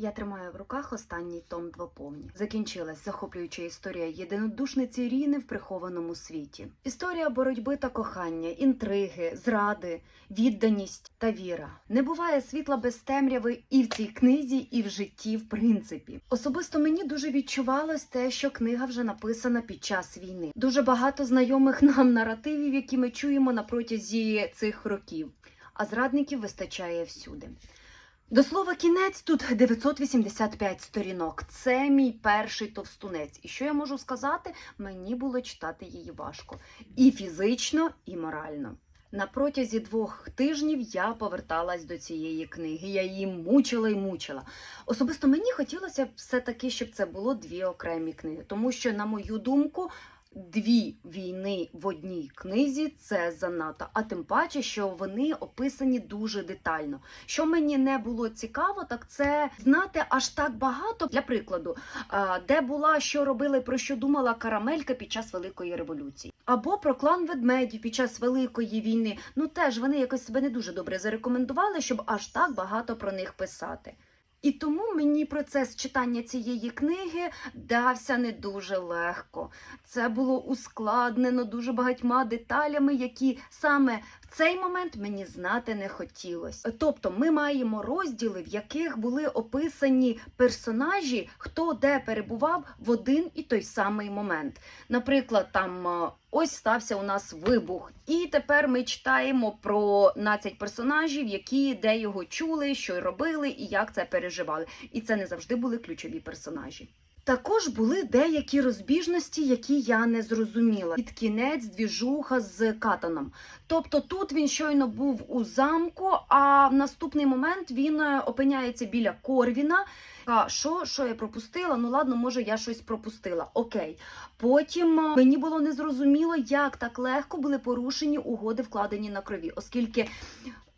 Я тримаю в руках останній том двоповні. Закінчилась захоплююча історія єдинодушниці Ріни в прихованому світі. Історія боротьби та кохання, інтриги, зради, відданість та віра. Не буває світла без темряви і в цій книзі, і в житті, в принципі. Особисто мені дуже відчувалось те, що книга вже написана під час війни. Дуже багато знайомих нам наративів, які ми чуємо на протязі цих років. А зрадників вистачає всюди. До слова, кінець тут 985 сторінок. Це мій перший товстунець. І що я можу сказати? Мені було читати її важко і фізично, і морально. На протязі двох тижнів я поверталась до цієї книги. Я її мучила і мучила. Особисто мені хотілося все-таки, щоб це було дві окремі книги, тому що, на мою думку, дві війни в одній книзі це занадто. А тим паче, що вони описані дуже детально. Що мені не було цікаво, так це знати аж так багато. Для прикладу, де була, що робили, про що думала Карамелька під час Великої революції. Або про клан ведмедів під час Великої війни. Ну теж вони якось себе не дуже добре зарекомендували, щоб аж так багато про них писати. І тому мені процес читання цієї книги дався не дуже легко. Це було ускладнено дуже багатьма деталями, які саме в цей момент мені знати не хотілося. Тобто, ми маємо розділи, в яких були описані персонажі, хто де перебував в один і той самий момент. Наприклад, там е, ось стався у нас вибух, і тепер ми читаємо про 12 персонажів, які де його чули, що робили і як це переживали. І це не завжди були ключові персонажі. Також були деякі розбіжності, які я не зрозуміла. Під кінець двіжуха з катаном. Тобто тут він щойно був у замку, а в наступний момент він е, опиняється біля Корвіна. А що, що я пропустила? Ну ладно, може я щось пропустила. Окей. Потім е, мені було незрозуміло, як так легко були порушені угоди, вкладені на крові, оскільки.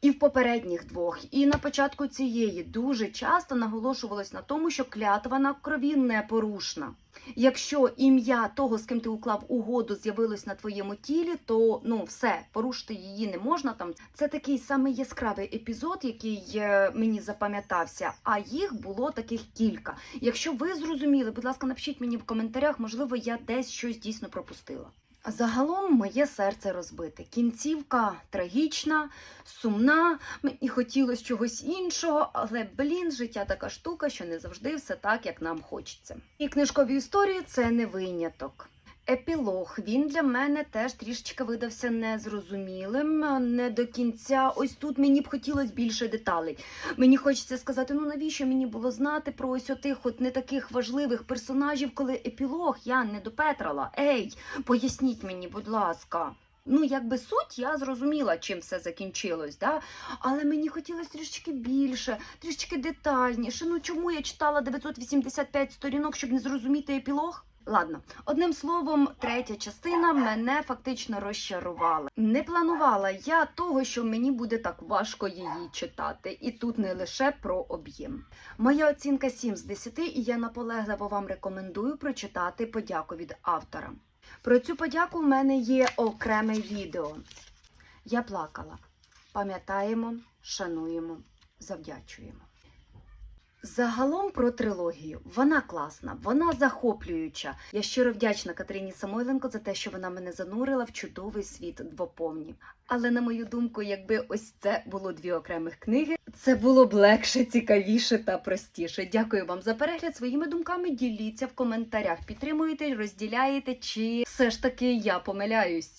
І в попередніх двох, і на початку цієї дуже часто наголошувалось на тому, що клятва на крові непорушна. Якщо ім'я того, з ким ти уклав угоду, з'явилось на твоєму тілі, то ну все порушити її не можна. Там це такий самий яскравий епізод, який е, мені запам'ятався. А їх було таких кілька. Якщо ви зрозуміли, будь ласка, напишіть мені в коментарях, можливо, я десь щось дійсно пропустила. Загалом моє серце розбите. Кінцівка трагічна, сумна. Мені хотілося чогось іншого, але блін, життя така штука, що не завжди все так, як нам хочеться. І книжкові історії це не виняток. Епілог він для мене теж трішечки видався незрозумілим, не до кінця. Ось тут мені б хотілося більше деталей. Мені хочеться сказати, ну навіщо мені було знати про ось отих от не таких важливих персонажів, коли епілог я не допетрала. Ей, поясніть мені, будь ласка. Ну, якби суть, я зрозуміла, чим все закінчилось, да? але мені хотілося трішечки більше, трішечки детальніше. Ну чому я читала 985 сторінок, щоб не зрозуміти епілог? Ладно, одним словом, третя частина мене фактично розчарувала. Не планувала я того, що мені буде так важко її читати, і тут не лише про об'єм. Моя оцінка 7 з 10, і я наполегливо вам рекомендую прочитати подяку від автора. Про цю подяку в мене є окреме відео. Я плакала. Пам'ятаємо, шануємо, завдячуємо. Загалом про трилогію. Вона класна, вона захоплююча. Я щиро вдячна Катерині Самойленко за те, що вона мене занурила в чудовий світ двоповні. Але на мою думку, якби ось це було дві окремих книги, це було б легше, цікавіше та простіше. Дякую вам за перегляд. Своїми думками діліться в коментарях. Підтримуєте, розділяєте, чи все ж таки я помиляюсь.